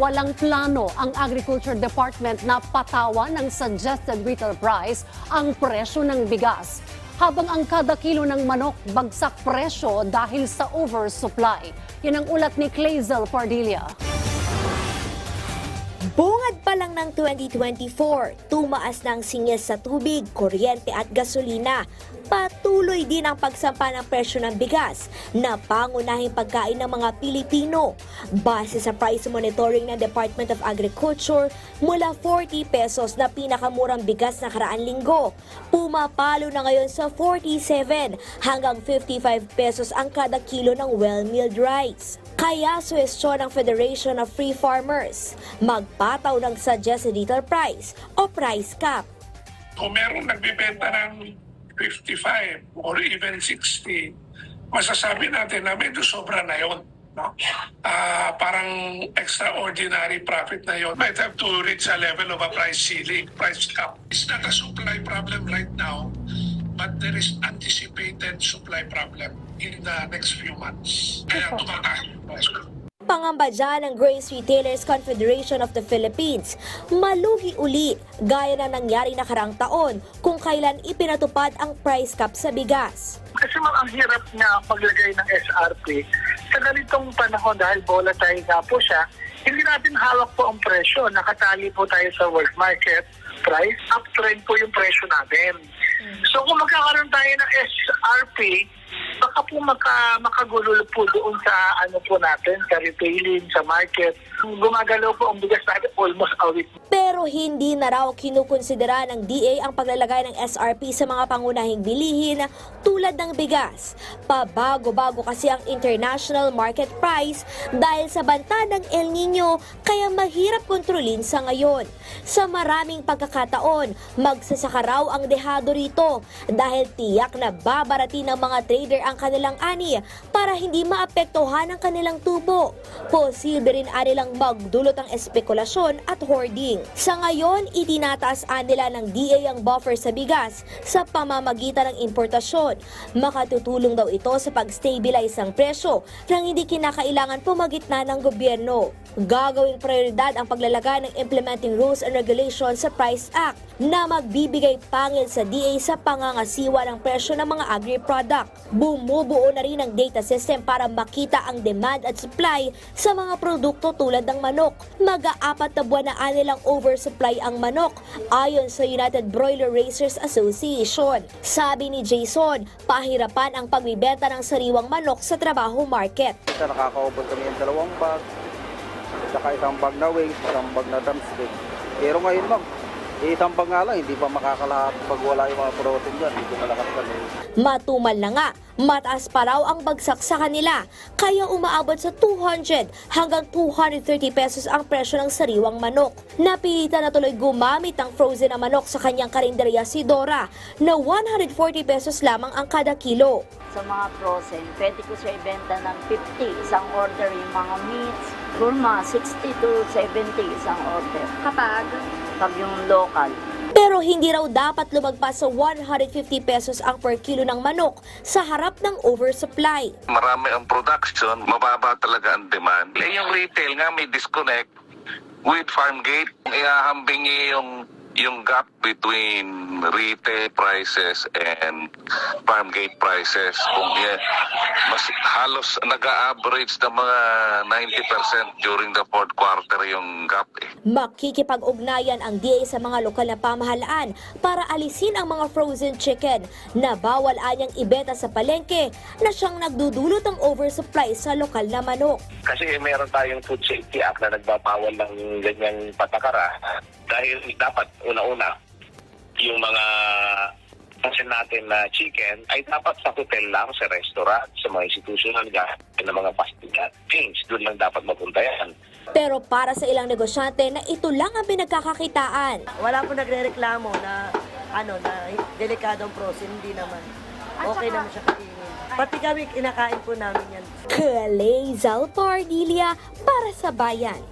Walang plano ang Agriculture Department na patawan ng suggested retail price ang presyo ng bigas. Habang ang kada kilo ng manok bagsak presyo dahil sa oversupply. Yan ang ulat ni Clazel Pardilla. Bungad pa lang ng 2024, tumaas ng singil sa tubig, kuryente at gasolina. Patuloy din ang pagsampa ng presyo ng bigas na pangunahing pagkain ng mga Pilipino. Base sa price monitoring ng Department of Agriculture, mula 40 pesos na pinakamurang bigas na karaan linggo, pumapalo na ngayon sa 47 hanggang 55 pesos ang kada kilo ng well-milled rice. Kaya suwestyon ng Federation of Free Farmers magpataw ng suggested retail price o price cap. kung merong nagbibenta ng 55 or even 60, masasabi natin na medyo sobra na yon. No? Ah, parang extraordinary profit na yon. Might have to reach a level of a price ceiling, price cap. It's not a supply problem right now, but there is anticipated supply problem in the next few months. Kaya tumataas. Pangamba dyan ng Grace Retailers Confederation of the Philippines, malugi uli gaya na nangyari nakarang taon kung kailan ipinatupad ang price cap sa bigas. Kasi ma'am, ang hirap na maglagay ng SRP sa ganitong panahon dahil volatile nga po siya, hindi natin hawak po ang presyo. Nakatali po tayo sa world market price. Uptrend po yung presyo natin. So kung magkakaroon tayo ng SRP, baka po maka, makagulo po doon sa ano po natin, sa retailing, sa market. Gumagalaw po ang bigas natin almost a week Pero hindi na raw kinukonsidera ng DA ang paglalagay ng SRP sa mga pangunahing bilihin tulad ng bigas. Pabago-bago kasi ang international market price dahil sa banta ng El Nino kaya mahirap kontrolin sa ngayon. Sa maraming pagkakataon, magsasaka raw ang dehado rito dahil tiyak na babarati ng mga trader ang kanilang ani para hindi maapektuhan ang kanilang tubo. Posible rin anilang magdulot ang espekulasyon at hoarding. Sa ngayon, itinataas nila ng DA ang buffer sa bigas sa pamamagitan ng importasyon. Makatutulong daw ito sa pag-stabilize ng presyo nang hindi kinakailangan pumagitna ng gobyerno. Gagawing prioridad ang paglalagay ng implementing rules and regulations sa Price Act na magbibigay pangil sa DA sa pangangasiwa ng presyo ng mga agri-product. Bumubuo na rin ang data system para makita ang demand at supply sa mga produkto tulad ng manok. Mag-aapat na buwan na anilang oversupply ang manok ayon sa United Broiler Raisers Association. Sabi ni Jason, pahirapan ang pagbibenta ng sariwang manok sa trabaho market. Isa nakakaubos kami ng dalawang bag, saka isang bag na wings, isang bag na drumstick. Pero ngayon ma'am, bag nga lang, hindi pa makakalahat pag wala yung mga protein dyan, hindi ko malakas kami. Matumal na nga, mataas pa raw ang bagsak sa kanila, kaya umaabot sa 200 hanggang 230 pesos ang presyo ng sariwang manok. Napilitan na tuloy gumamit ng frozen na manok sa kanyang karinderya si Dora na 140 pesos lamang ang kada kilo. sa mga frozen, pwede ko siya ibenta ng 50 isang order yung mga meats. Mga 60 to 70 isang order. Kapag? Pag yung local. Pero hindi raw dapat lumagpas sa 150 pesos ang per kilo ng manok sa harap ng oversupply. marami ang production, mababa talaga ang demand. Eh, yung retail nga may disconnect with farm gate. Ihahambing niya yung yung gap between retail prices and farm gate prices. Kung yeah, mas halos nag-average na mga 90% during the fourth quarter yung gap eh. Makikipag-ugnayan ang DA sa mga lokal na pamahalaan para alisin ang mga frozen chicken na bawal anyang ibenta sa palengke na siyang nagdudulot ng oversupply sa lokal na manok. kasi meron tayong Food Safety Act na nagbabawal ng ganyang patakara dahil dapat una-una yung mga kasi natin na chicken ay dapat sa hotel lang, sa restaurant, sa mga institutional gamit ng mga fast food chains. Doon lang dapat mapunta yan. Pero para sa ilang negosyante na ito lang ang pinagkakakitaan. wala po nagrereklamo na ano na delikadong frozen hindi naman. Okay naman siya kainin. Pati kami kinakain po namin yan. Kalezal Pardilia para sa bayan.